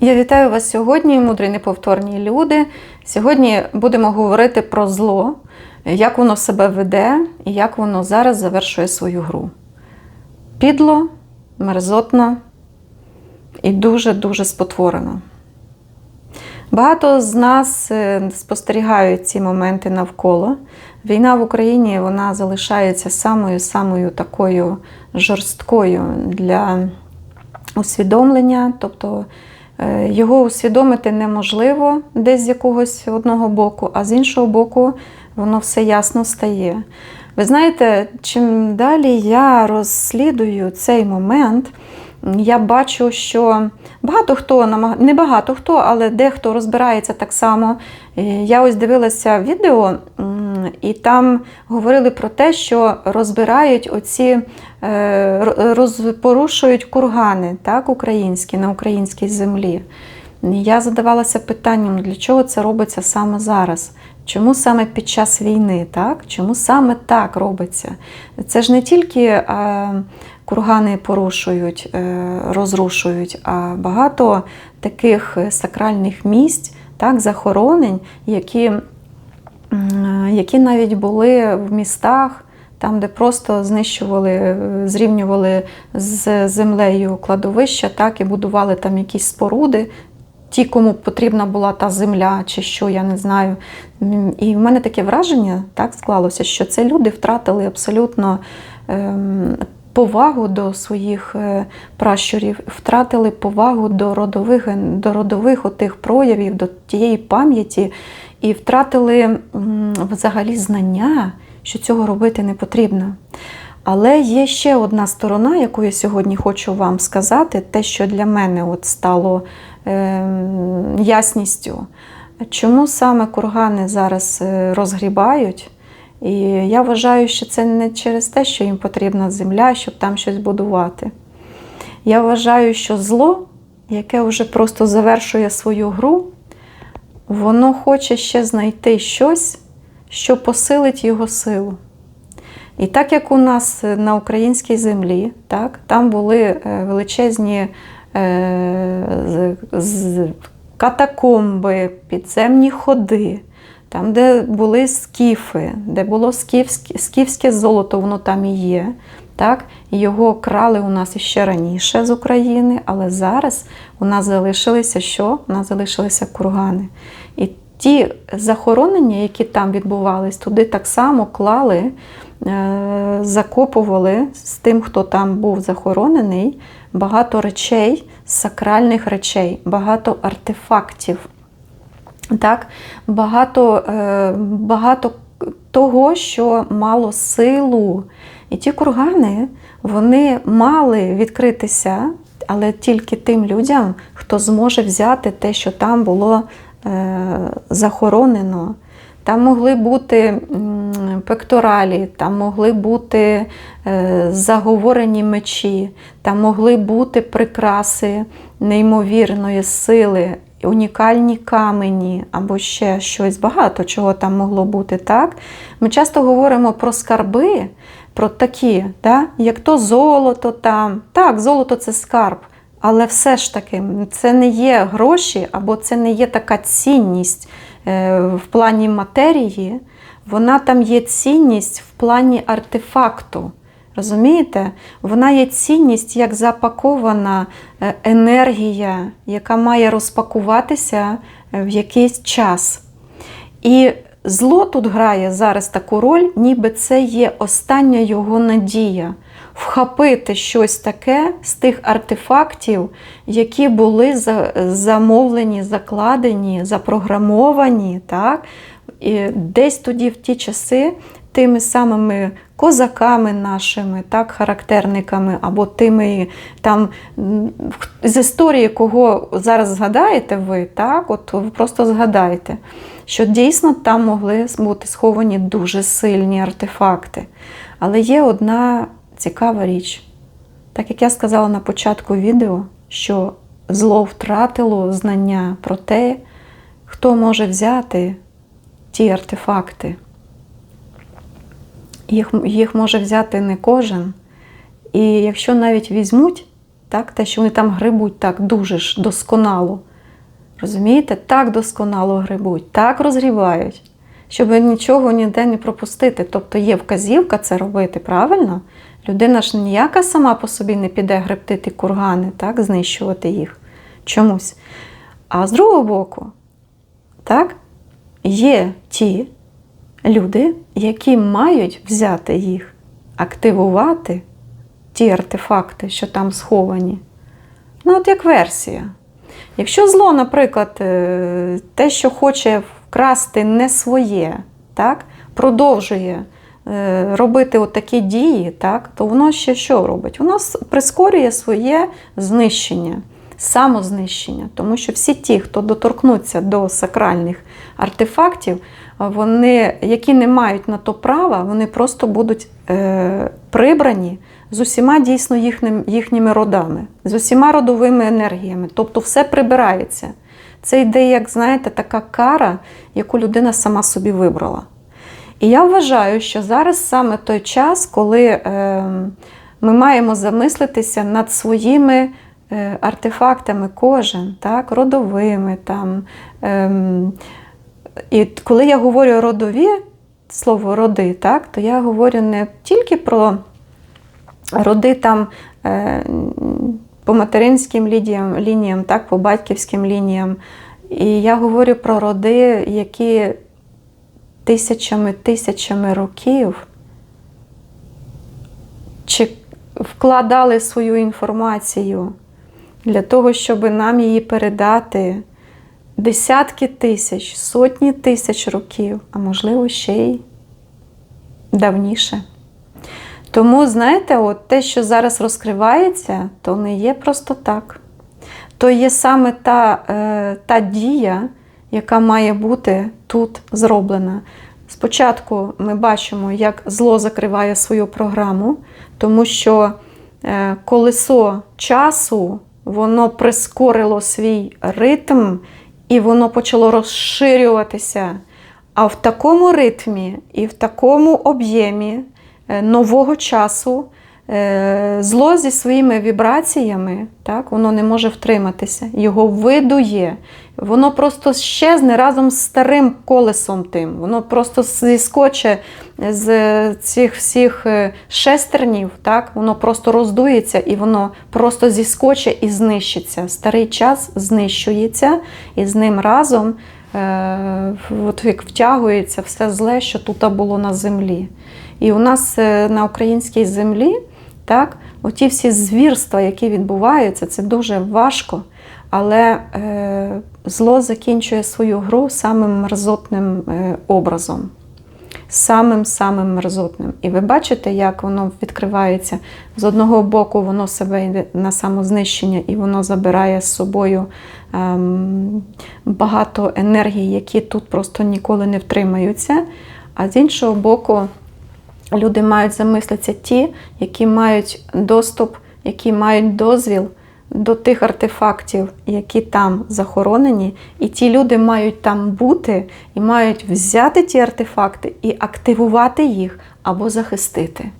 Я вітаю вас сьогодні, мудрі неповторні люди. Сьогодні будемо говорити про зло, як воно себе веде і як воно зараз завершує свою гру. Підло, мерзотно і дуже-дуже спотворено. Багато з нас е, спостерігають ці моменти навколо. Війна в Україні вона залишається самою-самою такою жорсткою для усвідомлення. Тобто його усвідомити неможливо десь з якогось одного боку, а з іншого боку, воно все ясно стає. Ви знаєте, чим далі я розслідую цей момент, я бачу, що багато хто не багато хто, але дехто розбирається так само. Е, Я ось дивилася відео, і там говорили про те, що розбирають оці, е, розпорушують кургани так, українські на українській землі. Я задавалася питанням, для чого це робиться саме зараз? Чому саме під час війни? Так? Чому саме так робиться? Це ж не тільки е, кургани порушують, е, розрушують, а багато таких сакральних місць, так, захоронень, які, які навіть були в містах. Там, де просто знищували, е, зрівнювали з землею кладовища, так і будували там якісь споруди, ті, кому потрібна була та земля, чи що, я не знаю. І в мене таке враження так склалося, що це люди втратили абсолютно ем, повагу до своїх е, пращурів, втратили повагу до родових, до родових отих проявів, до тієї пам'яті, і втратили взагалі знання, що цього робити не потрібно. Але є ще одна сторона, яку я сьогодні хочу вам сказати, те, що для мене от стало ем, ясністю. Чому саме кургани зараз е, розгрібають? І я вважаю, що це не через те, що їм потрібна земля, щоб там щось будувати. Я вважаю, що зло, яке вже просто завершує свою гру, воно хоче ще знайти щось, що посилить його силу. І так як у нас е, на українській землі, так, там були е, величезні е, катакомби, підземні ходи, там, де були скіфи, де було скіфське, скіфське золото, воно там і є. Так? Його крали у нас іще раніше з України, але зараз у нас залишилися що? У нас залишилися кургани. І ті захоронення, які там відбувались, туди так само клали, е, закопували з тим, хто там був захоронений, багато речей, сакральних речей, багато артефактів. Так, багато, е, багато того, що мало силу. І ті кургани вони мали відкритися, але тільки тим людям, хто зможе взяти те, що там було е, захоронено. Там могли бути пекторалі, там могли бути е, заговорені мечі, там могли бути прикраси неймовірної сили, унікальні камені або ще щось багато чого там могло бути. так? Ми часто говоримо про скарби, про такі, да? як то золото там. Так, золото це скарб. Але все ж таки, це не є гроші, або це не є така цінність е, в плані матерії, вона там є цінність в плані артефакту. Розумієте? Вона є цінність як запакована е, енергія, яка має розпакуватися е, в якийсь час. І зло тут грає зараз таку роль, ніби це є остання його надія вхопити щось таке з тих артефактів, які були замовлені, закладені, запрограмовані, так? І десь тоді в ті часи тими самими козаками нашими, так, характерниками, або тими там з історії, кого зараз згадаєте ви, так, от просто згадаєте, що дійсно там могли бути сховані дуже сильні артефакти. Але є одна цікава річ. Так як я сказала на початку відео, що зло втратило знання про те, хто може взяти ті артефакти. Їх, їх може взяти не кожен. І якщо навіть візьмуть так? те, що вони там грибуть так дуже ж досконало. Розумієте? Так досконало грибуть, так розгрібають, щоб нічого ніде не пропустити. Тобто є вказівка це робити правильно. Людина ж ніяка сама по собі не піде гребтити кургани, так, знищувати їх чомусь. А з другого боку, так, є ті люди, які мають взяти їх, активувати ті артефакти, що там сховані. Ну, от як версія. Якщо зло, наприклад, е, те, що хоче вкрасти не своє, так, продовжує е, робити такі дії, так, то воно ще що робить? Воно прискорює своє знищення, самознищення. Тому що всі ті, хто доторкнуться до сакральних артефактів, вони, які не мають на то права, вони просто будуть е, прибрані з усіма дійсно їхнім, їхніми родами, з усіма родовими енергіями. Тобто все прибирається. Це йде, як знаєте, така кара, яку людина сама собі вибрала. І я вважаю, що зараз саме той час, коли е, ми маємо замислитися над своїми е, артефактами, кожен, так, родовими. Там, ем, і коли я говорю родові, слово роди, так, то я говорю не тільки про роди там е, по материнським лініям, лініям, так, по батьківським лініям. І я говорю про роди, які тисячами тисячами років чи вкладали свою інформацію для того, щоб нам її передати десятки тисяч, сотні тисяч років, а можливо ще й давніше. Тому, знаєте, от те, що зараз розкривається, то не є просто так. То є саме та, е, та дія, яка має бути тут зроблена. Спочатку ми бачимо, як зло закриває свою програму, тому що е, колесо часу воно прискорило свій ритм і воно почало розширюватися. А в такому ритмі і в такому об'ємі нового часу е, зло зі своїми вібраціями, так, воно не може втриматися, його видує. Воно просто щезне разом з старим колесом тим. Воно просто зіскоче з цих всіх е, шестернів, так, воно просто роздується і воно просто зіскоче і знищиться. Старий час знищується, і з ним разом е, от як втягується все зле, що тут було на землі. І у нас е, на українській землі, так, оті всі звірства, які відбуваються, це дуже важко. Але е, зло закінчує свою гру самим мерзотним е, образом. Самим-самим мерзотним. І ви бачите, як воно відкривається. З одного боку, воно себе йде на самознищення і воно забирає з собою ем, багато енергії, які тут просто ніколи не втримаються. А з іншого боку, люди мають замислитися ті, які мають доступ, які мають дозвіл до тих артефактів, які там захоронені, і ті люди мають там бути і мають взяти ті артефакти і активувати їх або захистити.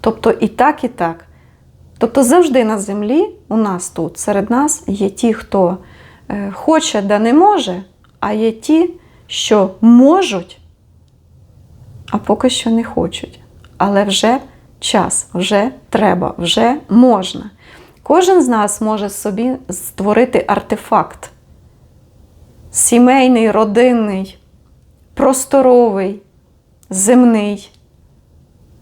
Тобто і так, і так. Тобто завжди на землі у нас тут, серед нас, є ті, хто е, хоче, да не може, а є ті, що можуть, а поки що не хочуть. Але вже час, вже треба, вже можна. Кожен з нас може собі створити артефакт. Сімейний, родинний, просторовий, земний.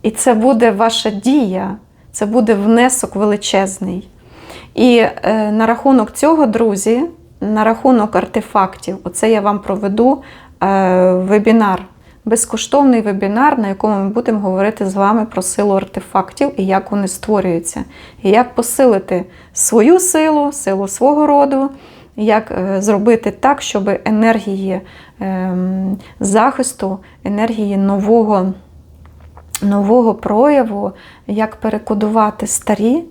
І це буде ваша дія, це буде внесок величезний. І е, на рахунок цього, друзі, на рахунок артефактів, оце я вам проведу е, вебінар безкоштовний вебінар, на якому ми будемо говорити з вами про силу артефактів і як вони створюються, і як посилити свою силу, силу свого роду, як е, зробити так, щоб енергії ем, захисту, енергії нового, нового прояву, як перекодувати старі,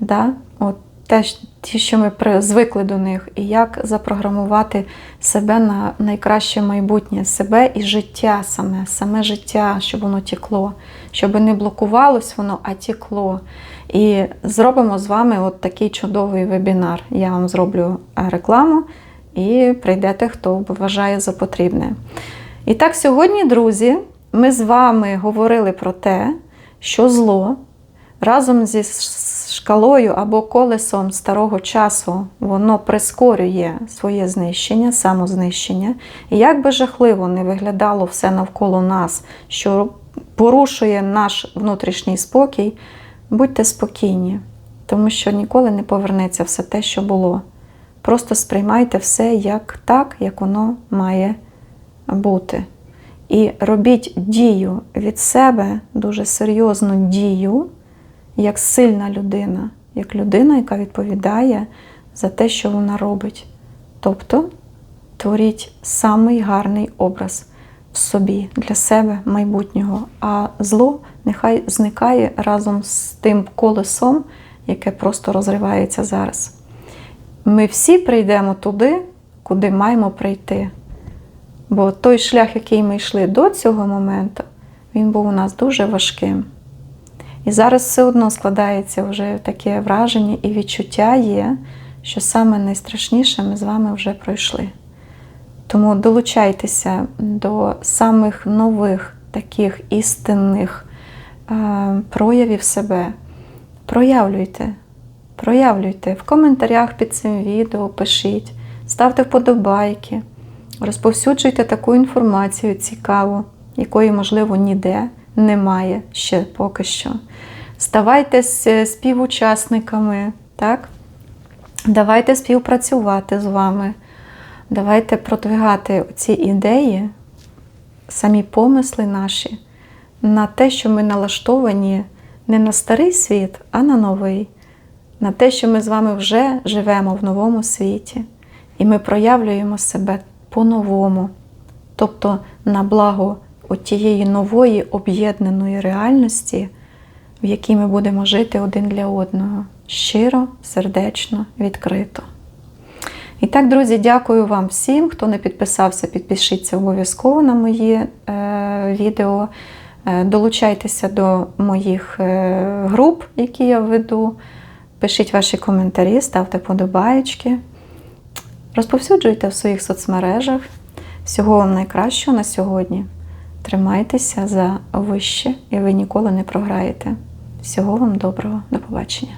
да, от те, ті, що ми звикли до них, і як запрограмувати себе на найкраще майбутнє, себе і життя саме, саме життя, щоб воно тікло, щоб не блокувалось воно, а тікло. І зробимо з вами от такий чудовий вебінар. Я вам зроблю е, рекламу і прийдете, хто вважає за потрібне. І так, сьогодні, друзі, ми з вами говорили про те, що зло разом зі шкалою або колесом старого часу воно прискорює своє знищення, самознищення. І як би жахливо не виглядало все навколо нас, що порушує наш внутрішній спокій, будьте спокійні, тому що ніколи не повернеться все те, що було. Просто сприймайте все як так, як воно має бути. І робіть дію від себе, дуже серйозну дію, як сильна людина, як людина, яка відповідає за те, що вона робить. Тобто творіть самий гарний образ в собі для себе майбутнього, а зло нехай зникає разом з тим колесом, яке просто розривається зараз. Ми всі прийдемо туди, куди маємо прийти. Бо той шлях, який ми йшли до цього моменту, він був у нас дуже важким. І зараз все одно складається вже таке враження і відчуття є, що саме найстрашніше ми з вами вже пройшли. Тому долучайтеся до самих нових таких істинних е, проявів себе. Проявлюйте, проявлюйте в коментарях під цим відео, пишіть, ставте вподобайки, розповсюджуйте таку інформацію цікаву, якої, можливо, ніде немає ще поки що. Ставайте співучасниками, так? Давайте співпрацювати з вами. Давайте продвигати ці ідеї, самі помисли наші на те, що ми налаштовані не на старий світ, а на новий, на те, що ми з вами вже живемо в новому світі, і ми проявлюємо себе по-новому, тобто на благо тієї нової об'єднаної реальності, в якій ми будемо жити один для одного щиро, сердечно, відкрито. І так, друзі, дякую вам всім. Хто не підписався, підпишіться обов'язково на мої е, відео. Е, долучайтеся до моїх е, груп, які я веду. Пишіть ваші коментарі, ставте подобаєчки. Розповсюджуйте в своїх соцмережах. Всього вам найкращого на сьогодні. Тримайтеся за вище, і ви ніколи не програєте. Всього вам доброго, до побачення.